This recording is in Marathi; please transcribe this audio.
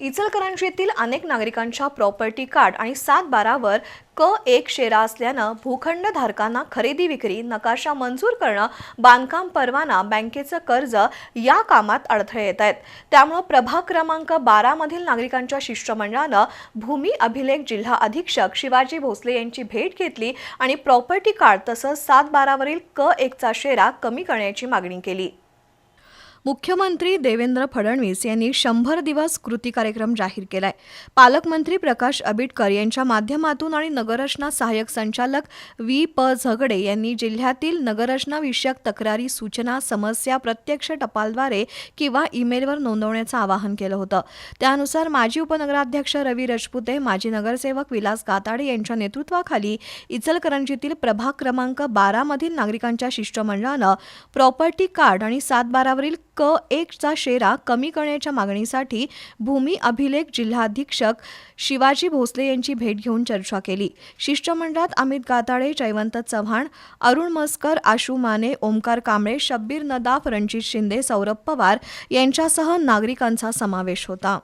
इचलकरंजीतील अनेक नागरिकांच्या प्रॉपर्टी कार्ड आणि सात बारावर क एक शेरा असल्यानं भूखंड धारकांना खरेदी विक्री नकाशा मंजूर करणं बांधकाम परवाना बँकेचं कर्ज या कामात अडथळे येत आहेत. त्यामुळं प्रभाग क्रमांक बारामधील नागरिकांच्या शिष्टमंडळानं भूमी अभिलेख जिल्हा अधीक्षक शिवाजी भोसले यांची भेट घेतली आणि प्रॉपर्टी कार्ड तसंच सात बारावरील क एकचा शेरा कमी करण्याची मागणी केली. मुख्यमंत्री देवेंद्र फडणवीस यांनी शंभर दिवस कृती कार्यक्रम जाहीर केलाय. पालकमंत्री प्रकाश आबिटकर यांच्या माध्यमातून आणि नगररचना सहाय्यक संचालक व्ही प झगडे यांनी जिल्ह्यातील नगररचनाविषयक तक्रारी सूचना समस्या प्रत्यक्ष टपालद्वारे किंवा ईमेलवर नोंदवण्याचं आवाहन केलं होतं. त्यानुसार माजी उपनगराध्यक्ष रवी रजपुते माजी नगरसेवक विलास गाताडे यांच्या नेतृत्वाखाली इचलकरंजीतील प्रभाग क्रमांक बारामधील नागरिकांच्या शिष्टमंडळानं प्रॉपर्टी कार्ड आणि सात बारावरील क एकचा शेरा कमी करण्याच्या मागणीसाठी भूमी अभिलेख जिल्हाधीक्षक शिवाजी भोसले यांची भेट घेऊन चर्चा केली. शिष्टमंडळात अमित गाताडे जयवंत चव्हाण अरुण मस्कर आशू माने ओमकार कांबळे शब्बीर नदाफ रणजित शिंदे सौरभ पवार यांच्यासह नागरिकांचा समावेश होता.